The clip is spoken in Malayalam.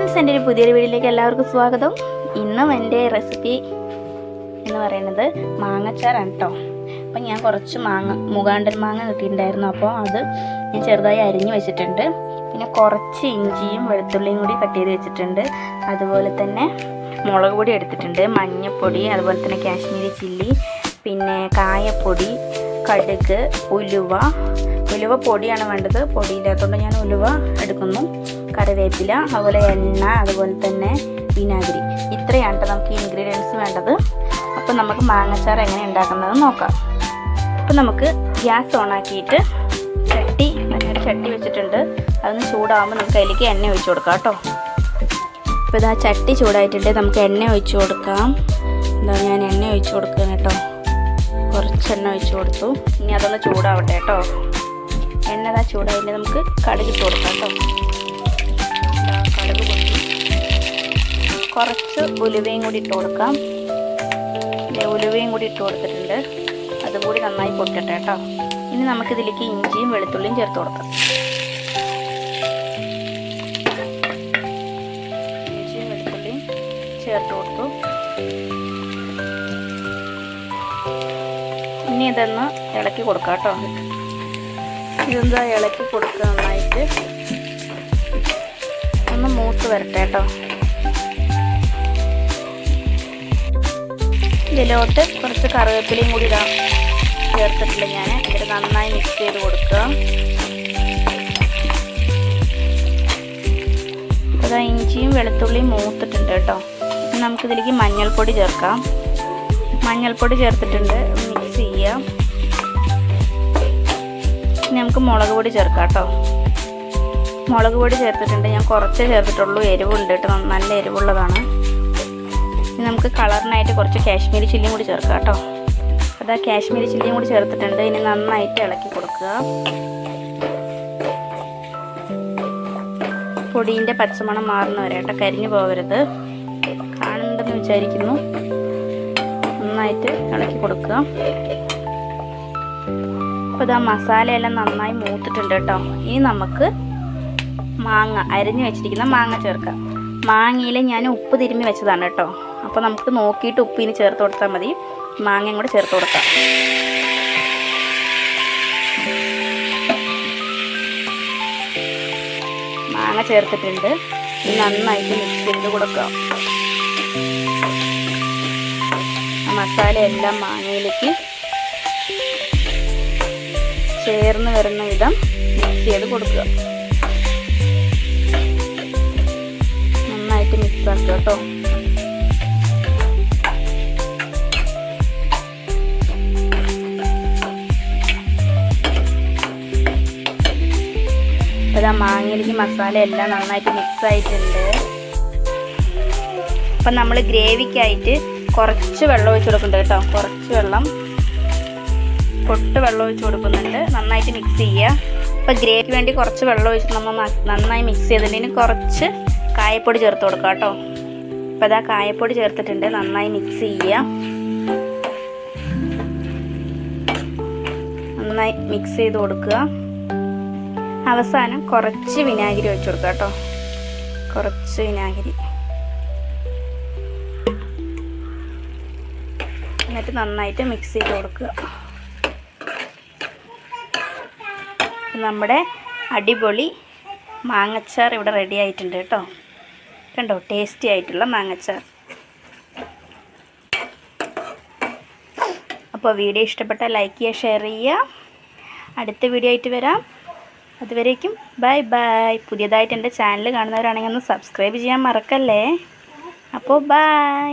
ഫ്രണ്ട്സ് എന്റെ ഒരു പുതിയൊരു വീഡിയോയിലേക്ക് എല്ലാവർക്കും സ്വാഗതം. ഇന്നും എന്റെ റെസിപ്പി എന്ന് പറയുന്നത് മാങ്ങച്ചാറാണ് കേട്ടോ അപ്പം ഞാൻ കുറച്ച് മാങ്ങ മുകാണ്ടൻ മാങ്ങ കിട്ടിയിട്ടുണ്ടായിരുന്നു. അപ്പോൾ അത് ഞാൻ ചെറുതായി അരിഞ്ഞു വെച്ചിട്ടുണ്ട്. പിന്നെ കുറച്ച് ഇഞ്ചിയും വെളുത്തുള്ളിയും കൂടി കട്ട് ചെയ്ത് വെച്ചിട്ടുണ്ട്. അതുപോലെ തന്നെ മുളക് പൊടി എടുത്തിട്ടുണ്ട്. മഞ്ഞൾപ്പൊടി അതുപോലെ തന്നെ കാശ്മീരി ചില്ലി പിന്നെ കായപ്പൊടി കടുക് ഉലുവ ഉലുവ പൊടിയാണ് വേണ്ടത്. പൊടിയില്ലാത്തതുകൊണ്ട് ഞാൻ ഉലുവ എടുക്കുന്നു. കറിവേപ്പില അതുപോലെ എണ്ണ അതുപോലെ തന്നെ വിനാഗിരി. ഇത്രയാണ് കേട്ടോ നമുക്ക് ഇൻഗ്രീഡിയൻസ് വേണ്ടത്. അപ്പോൾ നമുക്ക് മാങ്ങച്ചാർ എങ്ങനെ ഉണ്ടാക്കുന്നത് നോക്കാം. അപ്പോൾ നമുക്ക് ഗ്യാസ് ഓൺ ആക്കിയിട്ട് ചട്ടി ഒരു ചട്ടി വെച്ചിട്ടുണ്ട്. അതൊന്ന് ചൂടാകുമ്പോൾ നമുക്ക് അതിലേക്ക് എണ്ണ ഒഴിച്ചു കൊടുക്കാം കേട്ടോ. അപ്പോൾ ഇതാ ചട്ടി ചൂടായിട്ടുണ്ട്. നമുക്ക് എണ്ണ ഒഴിച്ചു കൊടുക്കാം. എന്താ ഞാൻ എണ്ണ ഒഴിച്ചു കൊടുക്കുകയാണ് കേട്ടോ. കുറച്ച് എണ്ണ ഒഴിച്ചു കൊടുത്തു. ഇനി അതൊന്ന് ചൂടാവട്ടെ കേട്ടോ. എണ്ണ ചൂടായില്ല? നമുക്ക് കടുക് ഇട്ട് കൊടുക്കാം കേട്ടോ. കടുക് കുറച്ച് ഉലുവയും കൂടി ഇട്ട് കൊടുക്കാം. ഉലുവയും കൂടി ഇട്ട് കൊടുത്തിട്ടുണ്ട്. അതും കൂടി നന്നായി പൊട്ടട്ടെ കേട്ടോ. ഇനി നമുക്കിതിലേക്ക് ഇഞ്ചിയും വെളുത്തുള്ളിയും ചേർത്ത് കൊടുക്കാം. ഇഞ്ചിയും വെളുത്തുള്ളിയും ചേർത്ത് കൊടുത്തു. ഇനി ഇതൊന്ന് ഇളക്കി കൊടുക്കാം കേട്ടോ. ഇതെന്താ ഇളക്കി കൊടുക്കുക നന്നായിട്ട്. ഒന്ന് മൂത്ത് വരട്ടെ കേട്ടോ. ഇതിലോട്ട് കുറച്ച് കറിവേപ്പിലയും കൂടി ഇടാം. ചേർത്തിട്ടില്ല ഞാൻ എന്നിട്ട് നന്നായി മിക്സ് ചെയ്ത് കൊടുക്കുക. അതാ ഇഞ്ചിയും വെളുത്തുള്ളിയും മൂത്തിട്ടുണ്ട് കേട്ടോ. നമുക്കിതിലേക്ക് മഞ്ഞൾപ്പൊടി ചേർക്കാം. മഞ്ഞൾപ്പൊടി ചേർത്തിട്ടുണ്ട്. മിക്സ് ചെയ്യാം. ഇനി നമുക്ക് മുളക് പൊടി ചേർക്കാം കേട്ടോ. മുളക് പൊടി ചേർത്തിട്ടുണ്ട്. ഞാൻ കുറച്ചേ ചേർത്തിട്ടുള്ളൂ. എരിവുണ്ട് കേട്ടോ. നല്ല എരിവുള്ളതാണ്. ഇനി നമുക്ക് കളറിനായിട്ട് കുറച്ച് കാശ്മീരി ചില്ലിയും കൂടി ചേർക്കാം കേട്ടോ. അതാ കാശ്മീരി ചില്ലിയും കൂടി ചേർത്തിട്ടുണ്ട്. ഇനി നന്നായിട്ട് ഇളക്കി കൊടുക്കുക. പൊടിന്റെ പച്ചമണം മാറുന്ന വരെ കേട്ടോ. കരിഞ്ഞു പോകരുത്. കാണുന്നുണ്ടെന്ന് വിചാരിക്കുന്നു. നന്നായിട്ട് ഇളക്കി കൊടുക്കുക. അപ്പോൾ ഇതാ മസാലയെല്ലാം നന്നായി മൂത്തിട്ടുണ്ട് കേട്ടോ. ഇനി നമുക്ക് മാങ്ങ അരിഞ്ഞു വെച്ചിരിക്കുന്ന മാങ്ങ ചേർക്കാം. മാങ്ങയിൽ ഞാൻ ഉപ്പ് തിരുമ്മി വെച്ചതാണ് കേട്ടോ. അപ്പോൾ നമുക്ക് നോക്കിയിട്ട് ഉപ്പിന് ചേർത്ത് കൊടുത്താൽ മതി. മാങ്ങയും കൂടെ ചേർത്ത് കൊടുക്കാം. മാങ്ങ ചേർത്തിട്ടുണ്ട്. ഇനി നന്നായിട്ട് മിക്സ് ചെയ്ത് കൊടുക്കാം. മസാല എല്ലാം മാങ്ങയിലേക്ക് ചേർന്ന് വരുന്ന വിധം മിക്സ് ചെയ്ത് കൊടുക്കുക. നന്നായിട്ട് മിക്സ് ആക്കുക കേട്ടോ അപ്പോൾ മാങ്ങയിലേക്ക് മസാല എല്ലാം നന്നായിട്ട് മിക്സ് ആയിട്ടുണ്ട്. അപ്പം നമ്മൾ ഗ്രേവിക്കായിട്ട് കുറച്ച് വെള്ളം ഒഴിച്ച് കൊടുക്കുന്നുണ്ട് കേട്ടോ. കുറച്ച് വെള്ളം പൊട്ട് വെള്ളം ഒഴിച്ച് കൊടുക്കുന്നുണ്ട്. നന്നായിട്ട് മിക്സ് ചെയ്യുക. അപ്പോൾ ഗ്രേവിക്ക് വേണ്ടി കുറച്ച് വെള്ളം ഒഴിച്ച് നമ്മൾ നന്നായി മിക്സ് ചെയ്തിട്ടുണ്ടെങ്കിൽ കുറച്ച് കായപ്പൊടി ചേർത്ത് കൊടുക്കുക കേട്ടോ. അപ്പോൾ അതാ കായപ്പൊടി ചേർത്തിട്ടുണ്ട്. നന്നായി മിക്സ് ചെയ്യുക. നന്നായി മിക്സ് ചെയ്ത് കൊടുക്കുക. അവസാനം കുറച്ച് വിനാഗിരി ഒഴിച്ച് കൊടുക്കുക കേട്ടോ. കുറച്ച് വിനാഗിരി. എന്നിട്ട് നന്നായിട്ട് മിക്സ് ചെയ്ത് കൊടുക്കുക. നമ്മുടെ അടിപൊളി മാങ്ങച്ചാർ ഇവിടെ റെഡി ആയിട്ടുണ്ട് കേട്ടോ. കണ്ടോ ടേസ്റ്റി ആയിട്ടുള്ള മാങ്ങച്ചാർ. അപ്പോൾ വീഡിയോ ഇഷ്ടപ്പെട്ട ലൈക്ക് ചെയ്യുക ഷെയർ ചെയ്യുക. അടുത്ത വീഡിയോ ആയിട്ട് വരാം. അതുവരേക്കും ബൈ ബൈ പുതിയതായിട്ട് എന്റെ ചാനൽ കാണുന്നവരാണെങ്കിൽ ഒന്ന് സബ്സ്ക്രൈബ് ചെയ്യാൻ മറക്കല്ലേ? അപ്പോൾ ബൈ